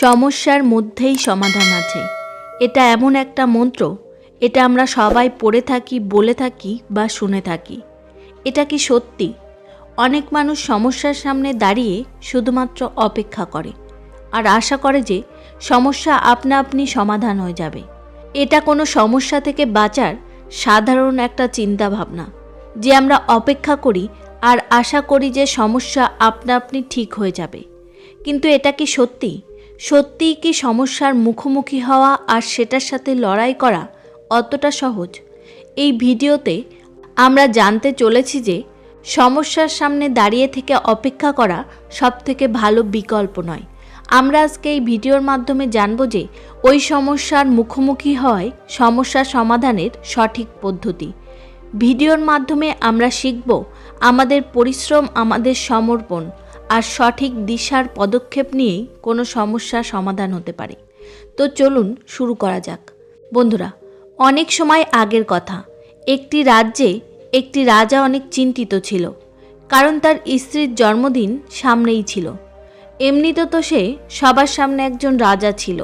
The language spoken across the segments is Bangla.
সমস্যার মধ্যেই সমাধান আছে। এটা এমন একটা মন্ত্র, এটা আমরা সবাই পড়ে থাকি, বলে থাকি বা শুনে থাকি। এটা কি সত্যি? অনেক মানুষ সমস্যার সামনে দাঁড়িয়ে শুধুমাত্র অপেক্ষা করে আর আশা করে যে সমস্যা আপনা আপনি সমাধান হয়ে যাবে। এটা কোনো সমস্যা থেকে বাঁচার সাধারণ একটা চিন্তা ভাবনা যে আমরা অপেক্ষা করি আর আশা করি যে সমস্যা আপনা আপনি ঠিক হয়ে যাবে। কিন্তু এটা কি সত্যি? সত্যিই কি সমস্যার মুখোমুখি হওয়া আর সেটার সাথে লড়াই করা অতটা সহজ? এই ভিডিওতে আমরা জানতে চলেছি যে সমস্যার সামনে দাঁড়িয়ে থেকে অপেক্ষা করা সবথেকে ভালো বিকল্প নয়। আমরা আজকে এই ভিডিওর মাধ্যমে জানব যে ওই সমস্যার মুখোমুখি হয় সমস্যা সমাধানের সঠিক পদ্ধতি। ভিডিওর মাধ্যমে আমরা শিখব আমাদের পরিশ্রম, আমাদের সমর্পণ আর সঠিক দিশার পদক্ষেপ নিয়েই কোনো সমস্যার সমাধান হতে পারে। তো চলুন শুরু করা যাক। বন্ধুরা, অনেক সময় আগের কথা। একটি রাজ্যে একটি রাজা অনেক চিন্তিত ছিল, কারণ তার স্ত্রীর জন্মদিন সামনেই ছিল। এমনিতে তো সে সবার সামনে একজন রাজা ছিল,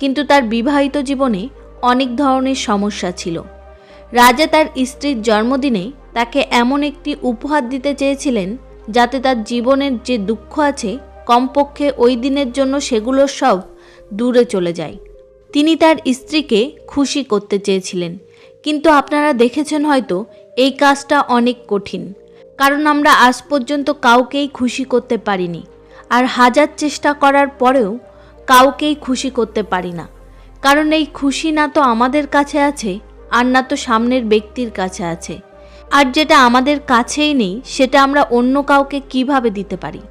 কিন্তু তার বিবাহিত জীবনে অনেক ধরনের সমস্যা ছিল। রাজা তার স্ত্রীর জন্মদিনে তাকে এমন একটি উপহার দিতে চেয়েছিলেন যাতে তার জীবনের যে দুঃখ আছে, কমপক্ষে ওই দিনের জন্য সেগুলো সব দূরে চলে যায়। তিনি তার স্ত্রীকে খুশি করতে চেয়েছিলেন। কিন্তু আপনারা দেখেছেন হয়তো, এই কাজটা অনেক কঠিন। কারণ আমরা আজ পর্যন্ত কাউকেই খুশি করতে পারিনি। আর হাজার চেষ্টা করার পরেও কাউকেই খুশি করতে পারি না। কারণ এই খুশি না তো আমাদের কাছে আছে, আর না তো সামনের ব্যক্তির কাছে আছে। আর যেটা আমাদের কাছেই নেই, সেটা আমরা অন্য কাউকে কীভাবে দিতে পারি?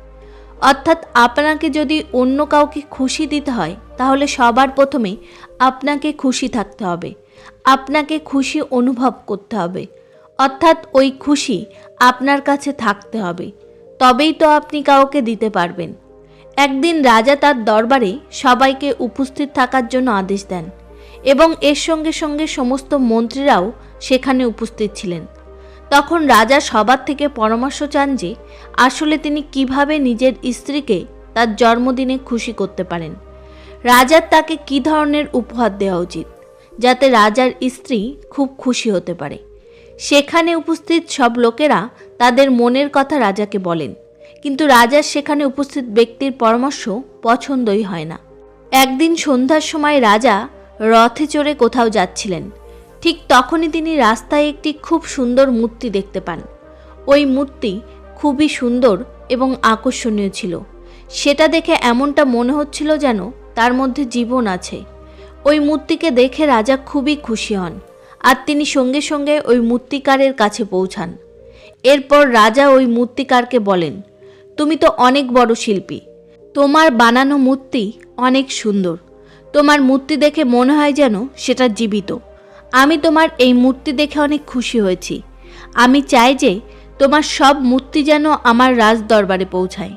অর্থাৎ আপনাকে যদি অন্য কাউকে খুশি দিতে হয়, তাহলে সবার প্রথমে আপনাকে খুশি থাকতে হবে। আপনাকে খুশি অনুভব করতে হবে। অর্থাৎ ওই খুশি আপনার কাছে থাকতে হবে। তবেই তো আপনি কাউকে দিতে পারবেন। একদিন রাজা তার দরবারে সবাইকে উপস্থিত থাকার জন্য আদেশ দেন এবং এর সঙ্গে সঙ্গে সমস্ত মন্ত্রীরাও সেখানে উপস্থিত ছিলেন। তখন রাজা সবার থেকে পরামর্শ চান যে, আসলে তিনি কীভাবে নিজের স্ত্রীকে তার জন্মদিনে খুশি করতে পারেন। রাজার তাকে কি ধরনের উপহার দেওয়া উচিত, যাতে রাজার স্ত্রী খুব খুশি হতে পারে? সেখানে উপস্থিত সব লোকেরা তাদের মনের কথা রাজাকে বলেন, কিন্তু রাজার সেখানে উপস্থিত ব্যক্তির পরামর্শ পছন্দই হয় না। একদিন সন্ধ্যার সময় রাজা রথে চড়ে কোথাও যাচ্ছিলেন। ঠিক তখনই তিনি রাস্তায় একটি খুব সুন্দর মূর্তি দেখতে পান। ওই মূর্তি খুবই সুন্দর এবং আকর্ষণীয় ছিল। সেটা দেখে এমনটা মনে হচ্ছিল যেন তার মধ্যে জীবন আছে। ওই মূর্তিকে দেখে রাজা খুবই খুশি হন আর তিনি সঙ্গে সঙ্গে ওই মূর্তিকারের কাছে পৌঁছান। এরপর রাজা ওই মূর্তিকারকে বলেন, তুমি তো অনেক বড় শিল্পী। তোমার বানানো মূর্তি অনেক সুন্দর। তোমার মূর্তি দেখে মনে হয় যেন সেটা জীবিত। আমি তোমার এই মূর্তি দেখে অনেক খুশি হয়েছি। আমি চাই যে তোমার সব মূর্তি যেন আমার রাজ দরবারে পৌঁছায়।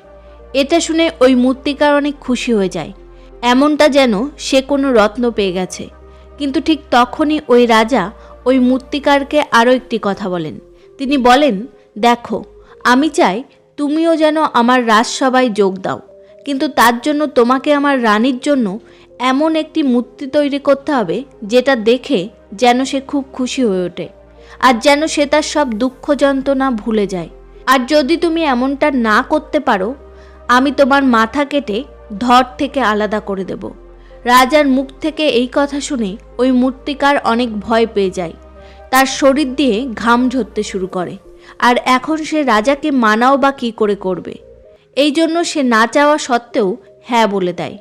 এটা শুনে ওই মূর্তিকার অনেক খুশি হয়ে যায়। এমনটা যেন সে কোনো রত্ন পেয়ে গেছে। কিন্তু ঠিক তখনই ওই রাজা ওই মূর্তিকারকে আরও একটি কথা বলেন। তিনি বলেন, দেখো, আমি চাই তুমিও যেন আমার রাজসভায় যোগ দাও। কিন্তু তার জন্য তোমাকে আমার রানীর জন্য এমন একটি মূর্তি তৈরি করতে হবে যেটা দেখে যেন সে খুব খুশি হয়ে ওঠে। আর যেন সে তার সব দুঃখ যন্ত্রণা ভুলে যায়। আর যদি তুমি এমনটা না করতে পারো, আমি তোমার মাথা কেটে ধর থেকে আলাদা করে দেব। রাজার মুখ থেকে এই কথা শুনে ওই মূর্তিকার অনেক ভয় পেয়ে যায়। তার শরীর দিয়ে ঘাম ঝরতে শুরু করে। আর এখন সে রাজাকে মানাও বা কী করে করবে? এই জন্য সে না চাওয়া সত্ত্বেও হ্যাঁ বলে দেয়।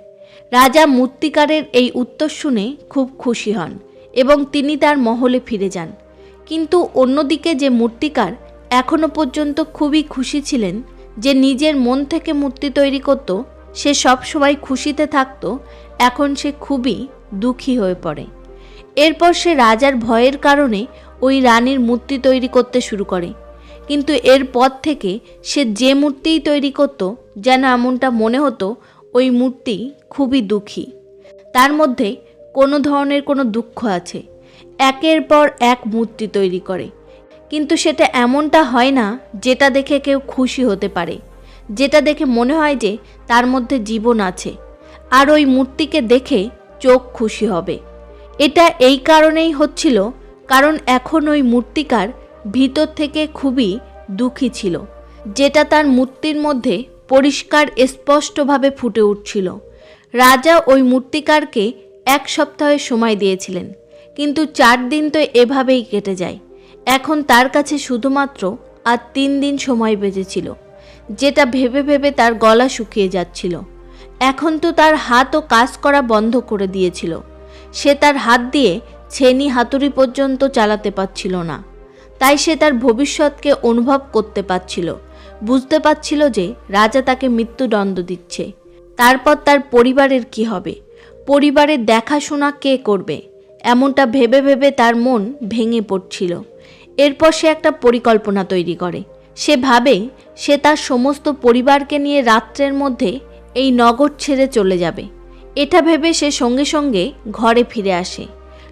রাজা মূর্তিকারের এই উত্তর শুনে খুব খুশি হন। এবং তিনি তার মহলে ফিরে যান। কিন্তু অন্যদিকে যে মূর্তিকার এখনও পর্যন্ত খুবই খুশি ছিলেন যে নিজের মন থেকে মূর্তি তৈরি করত, সে সবসময় খুশিতে থাকত, এখন সে খুবই দুঃখী হয়ে পড়ে। এরপর সে রাজার ভয়ের কারণে ওই রানীর মূর্তি তৈরি করতে শুরু করে। কিন্তু এরপর থেকে সে যে মূর্তিই তৈরি করত, যেন এমনটা মনে হতো, ওই মূর্তি খুবই দুঃখী। তার মধ্যে কোনো ধরনের কোনো দুঃখ আছে। একের পর এক মূর্তি তৈরি করে। কিন্তু সেটা এমনটা হয় না যেটা দেখে কেউ খুশি হতে পারে। যেটা দেখে মনে হয় যে তার মধ্যে জীবন আছে। আর ওই মূর্তিকে দেখে চোখ খুশি হবে। এটা এই কারণেই হচ্ছিল, কারণ এখন ওই মূর্তিকার ভিতর থেকে খুবই দুঃখী ছিল, যেটা তার মূর্তির মধ্যে পরিষ্কার স্পষ্টভাবে ফুটে উঠছিল। রাজা ওই মূর্তিকারকে এক সপ্তাহের সময় দিয়েছিলেন। কিন্তু চার দিন তো এভাবেই কেটে যায়। এখন তার কাছে শুধুমাত্র আর তিন দিন সময় বেজেছিল যেটা ভেবে ভেবে তার গলা শুকিয়ে যাচ্ছিল। এখন তো তার হাতও কাজ করা বন্ধ করে দিয়েছিল। সে তার হাত দিয়ে ছেনি হাতুড়ি পর্যন্ত চালাতে পারছিল না। তাই সে তার ভবিষ্যৎকে অনুভব করতে পারছিল, বুঝতে পারছিল যে রাজা তাকে মৃত্যুদণ্ড দিচ্ছে। তারপর তার পরিবারের কি হবে? পরিবারের দেখাশোনা কে করবে? এমনটা ভেবে ভেবে তার মন ভেঙে পড়ছিল। এরপর সে একটা পরিকল্পনা তৈরি করে। সে ভাবে সে তার সমস্ত পরিবারকে নিয়ে রাত্রের মধ্যে এই নগর ছেড়ে চলে যাবে। এটা ভেবে সে সঙ্গে সঙ্গে ঘরে ফিরে আসে।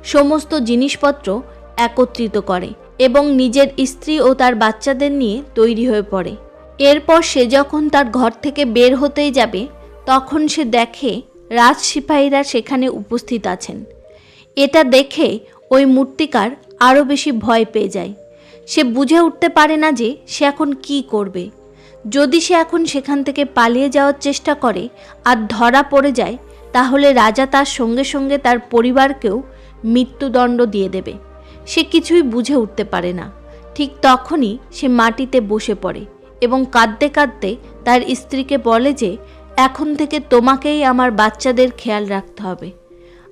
সমস্ত জিনিসপত্র একত্রিত করে এবং নিজের স্ত্রী ও তার বাচ্চাদের নিয়ে তৈরি হয়ে পড়ে। এরপর সে যখন তার ঘর থেকে বের হতেই যাবে, তখন সে দেখে রাজ সিপাহীরা সেখানে উপস্থিত আছেন। এটা দেখে ওই মূর্তিকার আরও বেশি ভয় পেয়ে যায়। সে বুঝে উঠতে পারে না যে সে এখন কি করবে। যদি সে এখন সেখান থেকে পালিয়ে যাওয়ার চেষ্টা করে আর ধরা পড়ে যায়, তাহলে রাজা তার সঙ্গে সঙ্গে তার পরিবারকেও মৃত্যুদণ্ড দিয়ে দেবে। সে কিছুই বুঝে উঠতে পারে না। ঠিক তখনই সে মাটিতে বসে পড়ে এবং কাঁদতে কাঁদতে তার স্ত্রীকে বলে যে এখন থেকে তোমাকেই আমার বাচ্চাদের খেয়াল রাখতে হবে।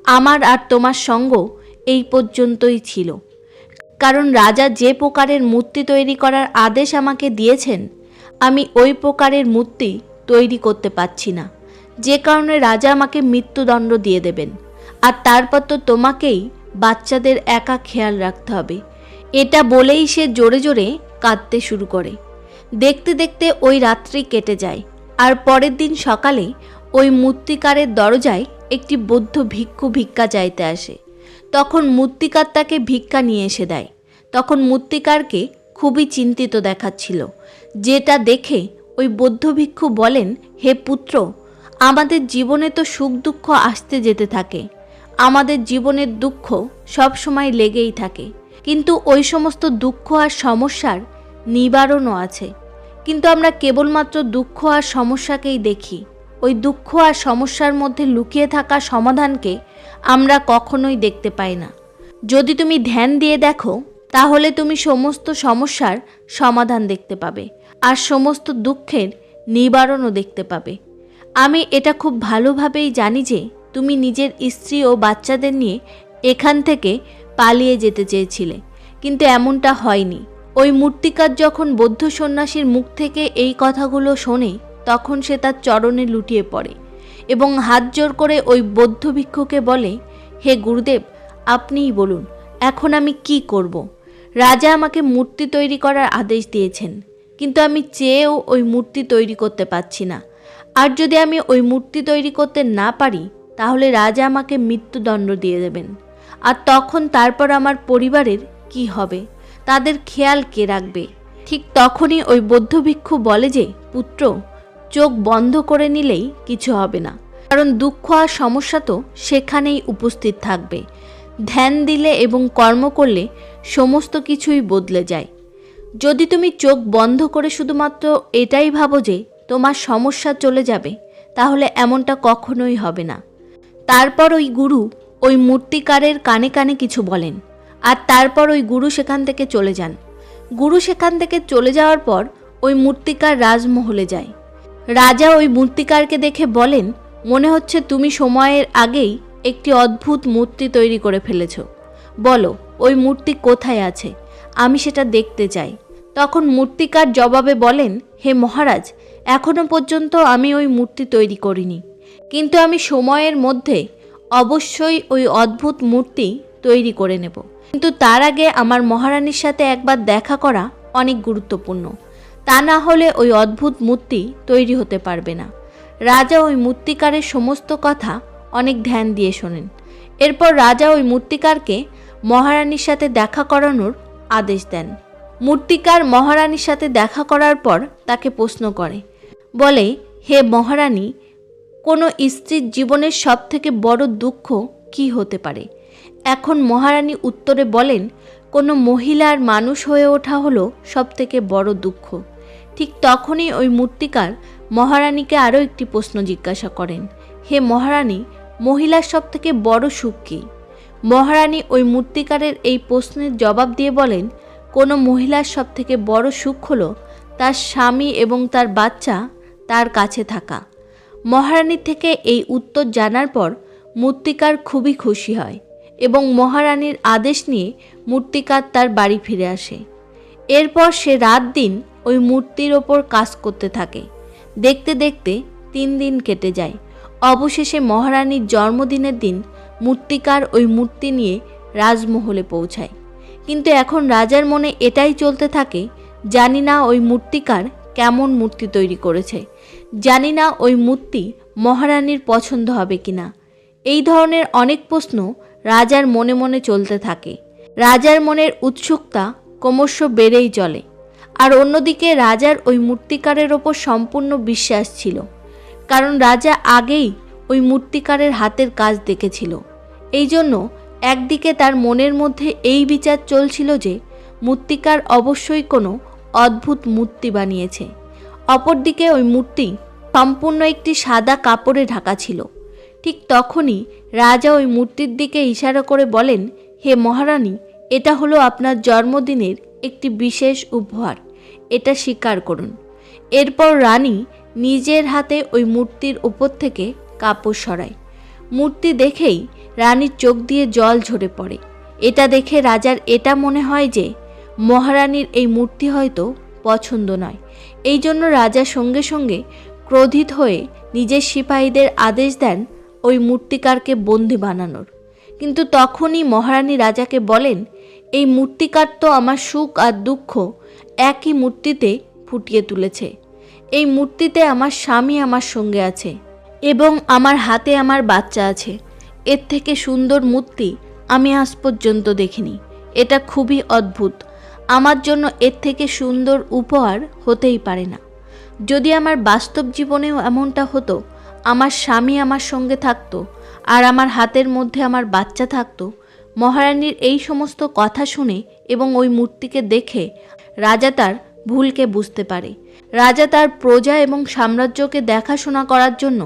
আমার আর তোমার সঙ্গ এই পর্যন্তই ছিল। কারণ রাজা যে প্রকারের মূর্তি তৈরি করার আদেশ আমাকে দিয়েছেন, আমি ওই প্রকারের মূর্তি তৈরি করতে পারছি না। যে কারণে রাজা আমাকে মৃত্যুদণ্ড দিয়ে দেবেন। আর তারপর তো তোমাকেই বাচ্চাদের একা খেয়াল রাখতে হবে। এটা বলেই সে জোরে জোরে কাঁদতে শুরু করে। দেখতে দেখতে ওই রাত্রি কেটে যায়। আর পরের দিন সকালে ওই মূর্তিকারের দরজায় একটি বৌদ্ধ ভিক্ষু ভিক্ষা চাইতে আসে। তখন মূর্তিকার তাকে ভিক্ষা নিয়ে এসে দেয়। তখন মূর্তিকারকে খুবই চিন্তিত দেখাচ্ছিল। যেটা দেখে ওই বৌদ্ধ ভিক্ষু বলেন, হে পুত্র, আমাদের জীবনে তো সুখ দুঃখ আসতে যেতে থাকে। আমাদের জীবনের দুঃখ সব সময় লেগেই থাকে। কিন্তু ওই সমস্ত দুঃখ আর সমস্যার নিবারণও আছে। কিন্তু আমরা কেবলমাত্র দুঃখ আর সমস্যাকেই দেখি। ওই দুঃখ আর সমস্যার মধ্যে লুকিয়ে থাকা সমাধানকে আমরা কখনোই দেখতে পাই না। যদি তুমি ধ্যান দিয়ে দেখো, তাহলে তুমি সমস্ত সমস্যার সমাধান দেখতে পাবে আর সমস্ত দুঃখের নিবারণও দেখতে পাবে। আমি এটা খুব ভালোভাবেই জানি যে তুমি নিজের স্ত্রী ও বাচ্চাদের নিয়ে এখান থেকে পালিয়ে যেতে চেয়েছিলে, কিন্তু এমনটা হয়নি। ওই মূর্তিকার যখন বৌদ্ধ সন্ন্যাসীর মুখ থেকে এই কথাগুলো শোনে, তখন সে তার চরণে লুটিয়ে পড়ে এবং হাত জোর করে ওই বৌদ্ধ ভিক্ষুকে বলে, হে গুরুদেব, আপনিই বলুন, এখন আমি কি করব। রাজা আমাকে মূর্তি তৈরি করার আদেশ দিয়েছেন, কিন্তু আমি চেয়েও ওই মূর্তি তৈরি করতে পারছি না। আর যদি আমি ওই মূর্তি তৈরি করতে না পারি, তাহলে রাজা আমাকে মৃত্যুদণ্ড দিয়ে দেবেন। আর তখন তারপর আমার পরিবারের কি হবে? তাদের খেয়াল কে রাখবে? ঠিক তখনই ওই বৌদ্ধ ভিক্ষু বলে যে, পুত্র, চোখ বন্ধ করে নিলেই কিছু হবে না। কারণ দুঃখ আর সমস্যা তো সেখানেই উপস্থিত থাকবে। ধ্যান দিলে এবং কর্ম করলে সমস্ত কিছুই বদলে যায়। যদি তুমি চোখ বন্ধ করে শুধুমাত্র এটাই ভাবো যে, তোমার সমস্যা চলে যাবে, তাহলে এমনটা কখনোই হবে না। তারপর ওই গুরু ওই মূর্তিকারের কানে কানে কিছু বলেন। আর তারপর ওই গুরু সেখান থেকে চলে যান। গুরু সেখান থেকে চলে যাওয়ার পর ওই মূর্তিকার রাজমহলে যায়। রাজা ওই মূর্তিকারকে দেখে বলেন, মনে হচ্ছে তুমি সময়ের আগেই একটি অদ্ভুত মূর্তি তৈরি করে ফেলেছ। বলো, ওই মূর্তি কোথায় আছে? আমি সেটা দেখতে চাই। তখন মূর্তিকার জবাবে বলেন, হে মহারাজ, এখনও পর্যন্ত আমি ওই মূর্তি তৈরি করিনি। কিন্তু আমি সময়ের মধ্যে অবশ্যই ওই অদ্ভুত মূর্তি তৈরি করে নেব। কিন্তু তার আগে আমার মহারানীর সাথে একবার দেখা করা অনেক গুরুত্বপূর্ণ। তা না হলে ওই অদ্ভুত মূর্তি তৈরি হতে পারবে না। রাজা ওই মূর্তিকারের সমস্ত কথা অনেক ধ্যান দিয়ে শোনেন। এরপর রাজা ওই মূর্তিকারকে মহারানীর সাথে দেখা করানোর আদেশ দেন। মূর্তিকার মহারানীর সাথে দেখা করার পর তাকে প্রশ্ন করে, বলে, হে মহারানী, কোনো স্ত্রীর জীবনের সবথেকে বড় দুঃখ কি হতে পারে? এখন মহারানী উত্তরে বলেন, কোনো মহিলার মানুষ হয়ে ওঠা হলো সব থেকে বড় দুঃখ। ঠিক তখনই ওই মূর্তিকার মহারানীকে আরও একটি প্রশ্ন জিজ্ঞাসা করেন, হে মহারানী, মহিলার সব থেকে বড় সুখ কী? মহারানী ওই মূর্তিকারের এই প্রশ্নের জবাব দিয়ে বলেন, কোনো মহিলার সব থেকে বড় সুখ হলো তার স্বামী এবং তার বাচ্চা তার কাছে থাকা। মহারানীর থেকে এই উত্তর জানার পর মূর্তিকার খুবই খুশি হয়। এবং মহারানীর আদেশ নিয়ে মূর্তিকার তার বাড়ি ফিরে আসে। এরপর সে রাত দিন ওই মূর্তির ওপর কাজ করতে থাকে। দেখতে দেখতে তিন দিন কেটে যায়। অবশেষে মহারানীর জন্মদিনের দিন মূর্তিকার ওই মূর্তি নিয়ে রাজমহলে পৌঁছায়। কিন্তু এখন রাজার মনে এটাই চলতে থাকে, জানি না ওই মূর্তিকার কেমন মূর্তি তৈরি করেছে। জানি না ওই মূর্তি মহারানীর পছন্দ হবে কিনা। এই ধরনের অনেক প্রশ্ন রাজার মনে মনে চলতে থাকে। রাজার মনের উৎসুকতা ক্রমশ বেড়েই চলে। আর অন্যদিকে রাজার ওই মূর্তিকারের ওপর সম্পূর্ণ বিশ্বাস ছিল। কারণ রাজা আগেই ওই মূর্তিকারের হাতের কাজ দেখেছিল। এই জন্য একদিকে তার মনের মধ্যে এই বিচার চলছিল যে, মূর্তিকার অবশ্যই কোনো অদ্ভুত মূর্তি বানিয়েছে। অপরদিকে ওই মূর্তি সম্পূর্ণ একটি সাদা কাপড়ে ঢাকা ছিল। ঠিক তখনই রাজা ওই মূর্তির দিকে ইশারা করে বলেন, হে মহারানী, এটা হলো আপনার জন্মদিনের একটি বিশেষ উপহার। এটা স্বীকার করুন। এরপর রানী নিজের হাতে ওই মূর্তির উপর থেকে কাপড় সরায়। মূর্তি দেখেই রানীর চোখ দিয়ে জল ঝরে পড়ে। এটা দেখে রাজার এটা মনে হয় যে, মহারানীর এই মূর্তি হয়তো পছন্দ নয়। এই জন্য রাজা সঙ্গে সঙ্গে ক্রোধিত হয়ে নিজের সিপাহীদের আদেশ দেন ওই মূর্তিকারকে বন্দি বানানোর। কিন্তু তখনই মহারানী রাজাকে বলেন, এই মূর্তিকার তো আমার সুখ আর দুঃখ একই মূর্তিতে ফুটিয়ে তুলেছে। এই মূর্তিতে আমার স্বামী আমার সঙ্গে আছে এবং আমার হাতে আমার বাচ্চা আছে। এর থেকে সুন্দর মূর্তি আমি আজ পর্যন্ত দেখিনি। এটা খুবই অদ্ভুত। আমার জন্য এর থেকে সুন্দর উপহার হতেই পারে না। যদি আমার বাস্তব জীবনেও এমনটা হতো আমার স্বামী আমার সঙ্গে থাকতো আর আমার হাতের মধ্যে আমার বাচ্চা থাকতো। মহারানীর এই সমস্ত কথা শুনে এবং ওই মূর্তিকে দেখে রাজা তার ভুলকে বুঝতে পারে। রাজা তার প্রজা এবং সাম্রাজ্যকে দেখাশোনা করার জন্য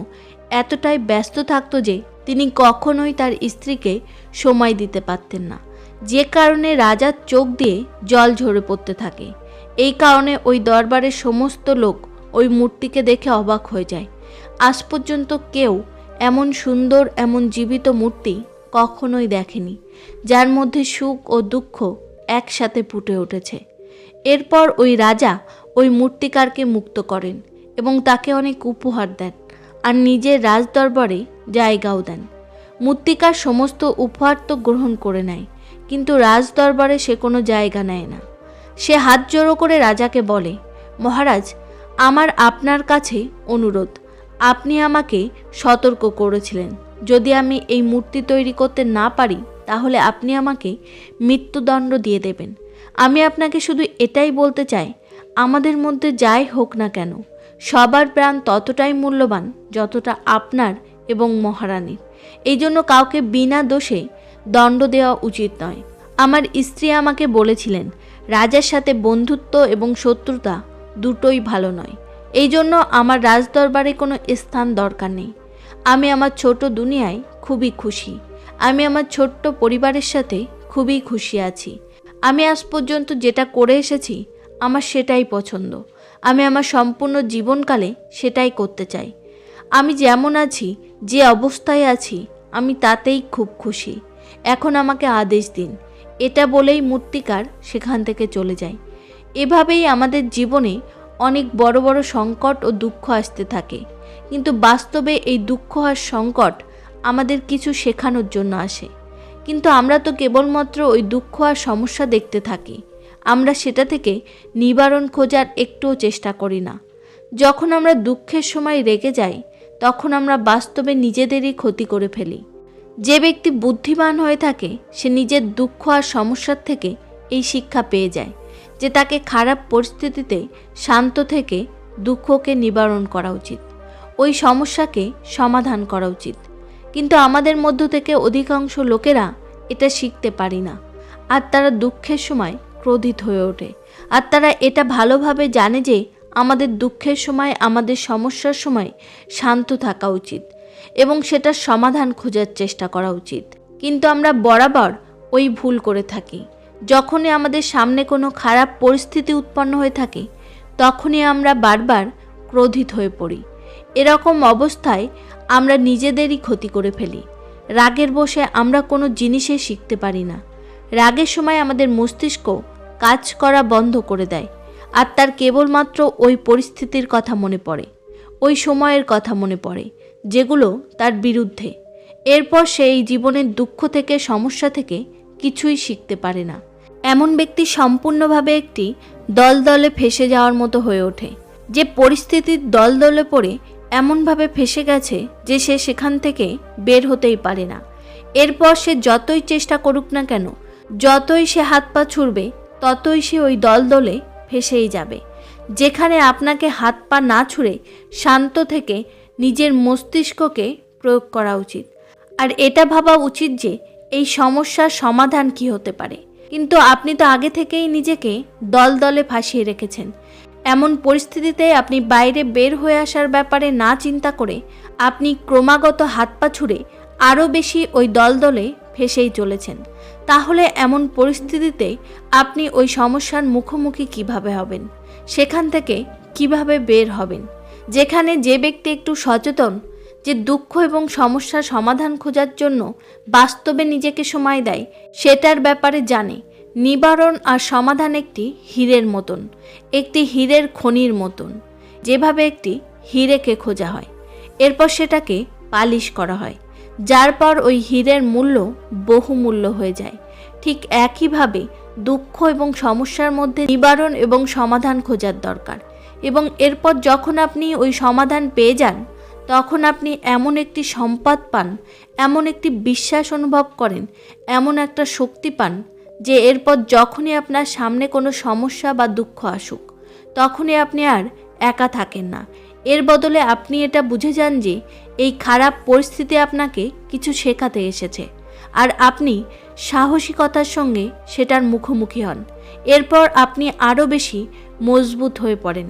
এতটাই ব্যস্ত থাকতো যে তিনি কখনোই তার স্ত্রীকে সময় দিতে পারতেন না। যে কারণে রাজার চোখ দিয়ে জল ঝরে পড়তে থাকে। এই কারণে ওই দরবারের সমস্ত লোক ওই মূর্তিকে দেখে অবাক হয়ে যায়। আজ পর্যন্ত কেউ এমন সুন্দর, এমন জীবিত মূর্তি কখনোই দেখেনি, যার মধ্যে সুখ ও দুঃখ একসাথে ফুটে উঠেছে। এরপর ওই রাজা ওই মূর্তিকারকে মুক্ত করেন এবং তাকে অনেক উপহার দেন আর নিজের রাজদরবারে জায়গাও দেন। মূর্তিকার সমস্ত উপহার তো গ্রহণ করে নেয়, কিন্তু রাজদরবারে সে কোনো জায়গা নেয় না। সে হাত জড়ো করে রাজাকে বলে, মহারাজ, আমার আপনার কাছে অনুরোধ। আপনি আমাকে সতর্ক করেছিলেন। যদি আমি এই মূর্তি তৈরি করতে না পারি, তাহলে আপনি আমাকে মৃত্যুদণ্ড দিয়ে দেবেন। আমি আপনাকে শুধু এটাই বলতে চাই, আমাদের মধ্যে যাই হোক না কেন, সবার প্রাণ ততটাই মূল্যবান যতটা আপনার এবং মহারানীর। এই জন্য কাউকে বিনা দোষে দণ্ড দেওয়া উচিত নয়। আমার স্ত্রী আমাকে বলেছিলেন, রাজার সাথে বন্ধুত্ব এবং শত্রুতা দুটোই ভালো নয়। এই জন্য আমার রাজদরবারে কোনো স্থান দরকার নেই। আমি আমার ছোট দুনিয়ায় খুবই খুশি। আমি আমার ছোট্ট পরিবারের সাথে খুবই খুশি আছি। আমি আজ পর্যন্ত যেটা করে এসেছি, আমার সেটাই পছন্দ। আমি আমার সম্পূর্ণ জীবনকালে সেটাই করতে চাই। আমি যেমন আছি, যে অবস্থায় আছি, আমি তাতেই খুব খুশি। এখন আমাকে আদেশ দিন। এটা বলেই মূর্তিকার সেখান থেকে চলে যায়। এভাবেই আমাদের জীবনে অনেক বড় বড় সংকট ও দুঃখ আসতে থাকে। কিন্তু বাস্তবে এই দুঃখ আর সংকট আমাদের কিছু শেখানোর জন্য আসে। কিন্তু আমরা তো কেবলমাত্র ওই দুঃখ আর সমস্যা দেখতে থাকি। আমরা সেটা থেকে নিবারণ খোঁজার একটুও চেষ্টা করি না। যখন আমরা দুঃখের সময় রেগে যাই, তখন আমরা বাস্তবে নিজেদেরই ক্ষতি করে ফেলি। যে ব্যক্তি বুদ্ধিমান হয়ে থাকে, সে নিজের দুঃখ আর সমস্যার থেকে এই শিক্ষা পেয়ে যায়। যে তাকে খারাপ পরিস্থিতিতে শান্ত থেকে দুঃখকে নিবারণ করা উচিত। ওই সমস্যাকে সমাধান করা উচিত। কিন্তু আমাদের মধ্য থেকে অধিকাংশ লোকেরা এটা শিখতে পারি না। আর তারা দুঃখের সময় ক্রোধিত হয়ে ওঠে। আর তারা এটা ভালোভাবে জানে যে আমাদের দুঃখের সময়, আমাদের সমস্যার সময় শান্ত থাকা উচিত এবং সেটার সমাধান খোঁজার চেষ্টা করা উচিত। কিন্তু আমরা বরাবর ওই ভুল করে থাকি। যখনই আমাদের সামনে কোনো খারাপ পরিস্থিতি উৎপন্ন হয়ে থাকে, তখনই আমরা বারবার ক্রোধিত হয়ে পড়ি। এরকম অবস্থায় আমরা নিজেদেরই ক্ষতি করে ফেলি। রাগের বসে আমরা কোনো জিনিসে শিখতে পারি না। রাগের সময় আমাদের মস্তিষ্ক কাজ করা বন্ধ করে দেয় আর তার কেবলমাত্র ওই পরিস্থিতির কথা মনে পড়ে, ওই সময়ের কথা মনে পড়ে, যেগুলো তার বিরুদ্ধে। এরপর সেই জীবনের দুঃখ থেকে, সমস্যা থেকে কিছুই শিখতে পারে না। এমন ব্যক্তি সম্পূর্ণভাবে একটি দলদলে ফেসে যাওয়ার মতো হয়ে ওঠে। যে পরিস্থিতির দলদলে পড়ে এমনভাবে ফেসে গেছে যে সে সেখান থেকে বের হতেই পারে না। এরপর সে যতই চেষ্টা করুক না কেন, যতই সে হাত পা ছুড়বে, ততই সে ওই দলদলে ফেসেই যাবে। যেখানে আপনাকে হাত পা না ছুঁড়ে শান্ত থেকে নিজের মস্তিষ্ককে প্রয়োগ করা উচিত। আর এটা ভাবা উচিত যে এই সমস্যার সমাধান কি হতে পারে। কিন্তু আপনি তো আগে থেকেই নিজেকে দলদলে ফাঁসিয়ে রেখেছেন। এমন পরিস্থিতিতে আপনি বাইরে বের হয়ে আসার ব্যাপারে না চিন্তা করে আপনি ক্রমাগত হাত পা ছুঁড়ে আরও বেশি ওই দলদলে ফেসেই চলেছেন। তাহলে এমন পরিস্থিতিতে আপনি ওই সমস্যার মুখোমুখি কীভাবে হবেন? সেখান থেকে কীভাবে বের হবেন? যেখানে যে ব্যক্তি একটু সচেতন যে দুঃখ এবং সমস্যার সমাধান খোঁজার জন্য বাস্তবে নিজেকে সময় দেয়, সেটার ব্যাপারে জানে। নিবারণ আর সমাধান একটি হীরের মতন, একটি হীরের খনির মতন। যেভাবে একটি হীরেকে খোঁজা হয়, এরপর সেটাকে পালিশ করা হয়, যার পর ওই হীরের মূল্য বহুমূল্য হয়ে যায়। ঠিক একইভাবে দুঃখ এবং সমস্যার মধ্যে নিবারণ এবং সমাধান খোঁজার দরকার। এবং এরপর যখন আপনি ওই সমাধান পেয়ে যান তখন আপনি এমন একটি সম্পদ পান, এমন একটি বিশ্বাস অনুভব করেন, এমন একটা শক্তি পান, যে এরপর যখনই আপনার সামনে কোনো সমস্যা বা দুঃখ আসুক, তখনই আপনি আর একা থাকেন না। এর বদলে আপনি এটা বুঝে যান যে এই খারাপ পরিস্থিতি আপনাকে কিছু শেখাতে এসেছে, আর আপনি সাহসিকতার সঙ্গে সেটার মুখোমুখি হন। এরপর আপনি আরও বেশি মজবুত হয়ে পড়েন।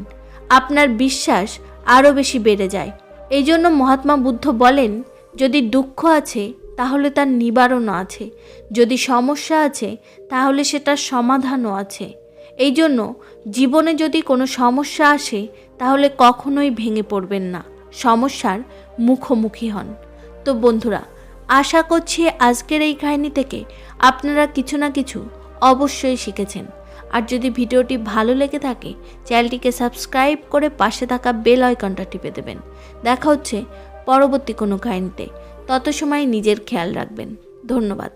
আপনার বিশ্বাস আরও বেশি বেড়ে যায়। এই জন্য মহাত্মা বুদ্ধ বলেন, যদি দুঃখ আছে, তাহলে তার নিবারণও আছে। যদি সমস্যা আছে, তাহলে সেটার সমাধানও আছে। এই জন্য জীবনে যদি কোনো সমস্যা আসে, তাহলে কখনোই ভেঙে পড়বেন না। সমস্যার মুখোমুখি হন। তো বন্ধুরা, আশা করছি আজকের এই কাহিনী থেকে আপনারা কিছু না কিছু অবশ্যই শিখেছেন। আর যদি ভিডিওটি ভালো লেগে থাকে, চ্যানেলটিকে সাবস্ক্রাইব করে পাশে থাকা বেল আইকনটা টিপে দেবেন। দেখা হচ্ছে পরবর্তী কোনো কাহিনীতে। তত সময় নিজের খেয়াল রাখবেন। ধন্যবাদ।